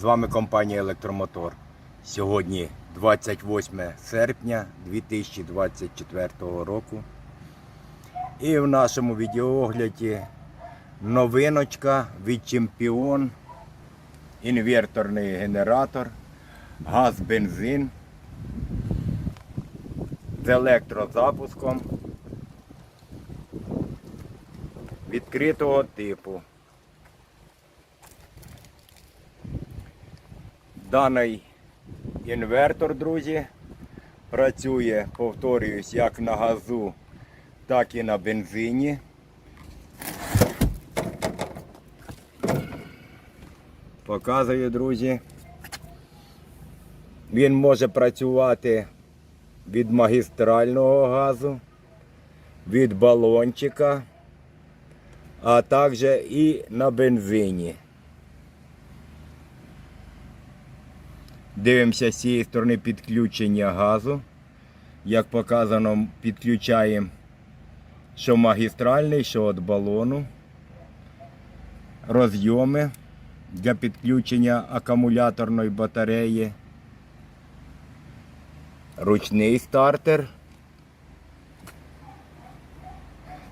З вами компанія Електромотор. Сьогодні 28 серпня 2024 року. І в нашому відеоогляді новиночка від Чемпіон, інверторний генератор, газ, бензин з електрозапуском відкритого типу. Даний інвертор, друзі, працює, повторююсь, як на газу, так і на бензині. Показую, друзі. Він може працювати від магістрального газу, від балончика, а також і на бензині. Дивимося з цієї сторони підключення газу. Як показано, підключаємо що магістральний, що від балону. Розйоми для підключення акумуляторної батареї. Ручний стартер.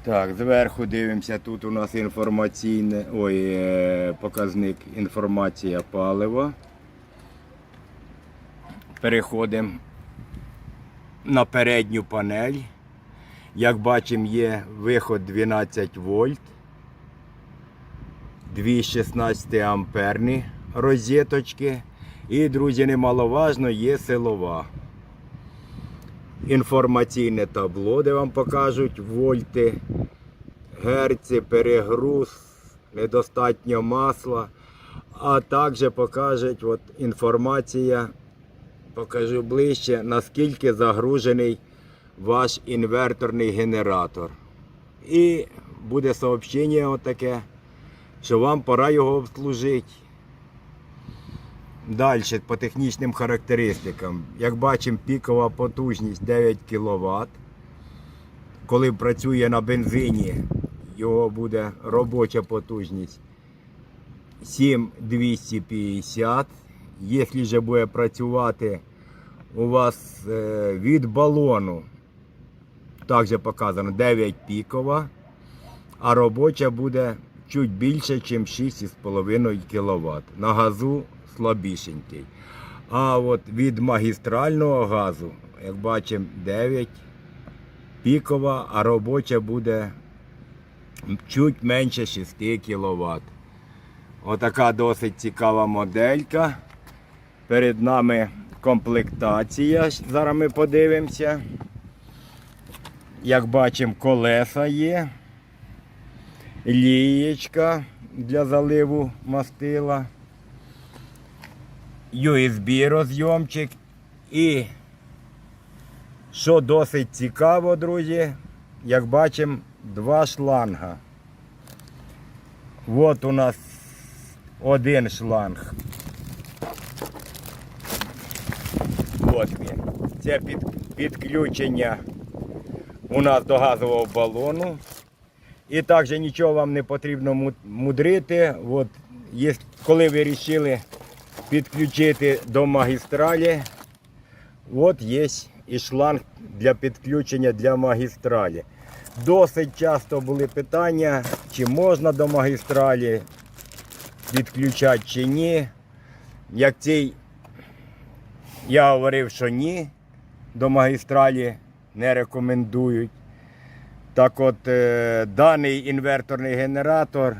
Так, зверху дивимося, тут у нас інформаційне, ой, е, показник інформація палива. Переходимо на передню панель. Як бачимо, є виход 12 вольт, дві 16 амперні розеточки. І, друзі, немаловажно, є силова. Інформаційне табло, де вам покажуть вольти, герці, перегруз, недостатньо масла. А також покажуть от, інформація покажу ближче, наскільки загружений ваш інверторний генератор. І буде сообщення отаке, що вам пора його обслужити. Далі по технічним характеристикам. Як бачимо, пікова потужність 9 кВт. Коли працює на бензині, його буде робоча потужність 7250. Якщо же буде працювати у вас е, від балону, також показано 9 пікова, а робоча буде чуть більше, ніж 6,5 кВт. На газу слабішенький. А от від магістрального газу, як бачимо, 9 пікова, а робоча буде чуть менше 6 кВт. Отака досить цікава моделька. Перед нами комплектація. Зараз ми подивимося. Як бачимо, колеса є. Лієчка для заливу мастила. USB розйомчик. І, що досить цікаво, друзі, як бачимо, два шланга. От у нас один шланг. От. Це під, підключення у нас до газового балону. І також нічого вам не потрібно мудрити. От, коли ви вирішили підключити до магістралі, от є і шланг для підключення для магістралі. Досить часто були питання, чи можна до магістралі підключати чи ні. Як цей я говорив, що ні, до магістралі не рекомендують. Так от, е, даний інверторний генератор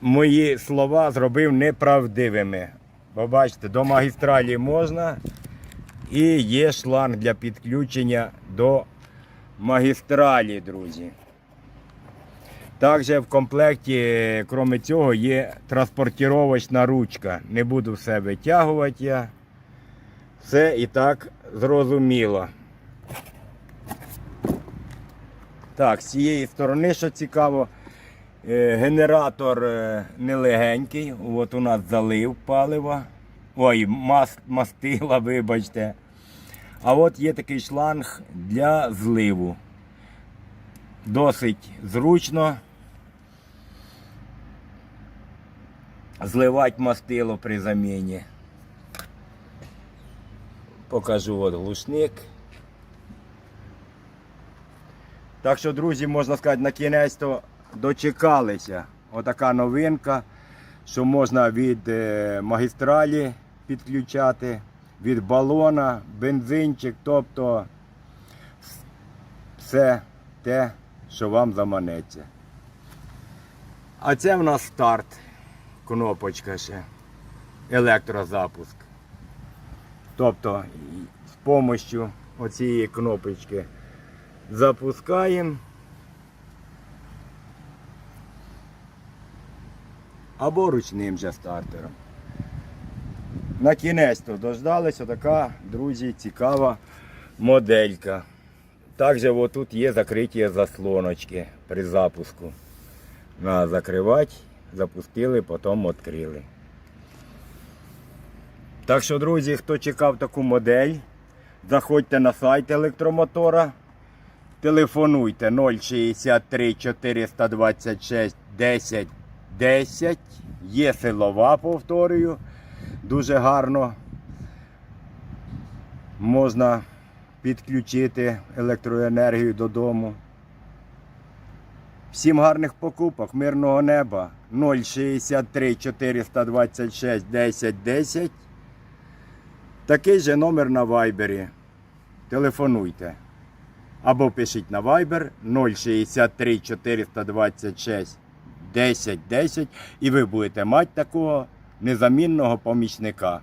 мої слова зробив неправдивими. Бо бачите, до магістралі можна і є шланг для підключення до магістралі, друзі. Також в комплекті, крім цього, є транспортировочна ручка. Не буду все витягувати я. Все і так зрозуміло. Так, з цієї сторони, що цікаво, е, генератор е, нелегенький. От у нас залив палива. Ой, мас, мастила, вибачте. А от є такий шланг для зливу. Досить зручно. Зливати мастило при заміні. Покажу от глушник. Так що, друзі, можна сказати, на кінець то дочекалися. Отака новинка, що можна від е, магістралі підключати, від балона, бензинчик, тобто все те, що вам заманеться. А це в нас старт. Кнопочка ще. Електрозапуск. Тобто з допомогою оцієї кнопочки запускаємо. Або ручним же стартером. На кінець то дождалися така, друзі, цікава моделька. Також отут є закриті заслоночки при запуску. Надо закривати, запустили, потім відкрили. Так що, друзі, хто чекав таку модель, заходьте на сайт електромотора, телефонуйте 063 426 10 10. Є силова, повторюю. Дуже гарно можна підключити електроенергію додому. Всім гарних покупок, мирного неба 063 426 10 10. Такий же номер на вайбері. Телефонуйте. Або пишіть на Viber 063 426 10 10 і ви будете мати такого незамінного помічника.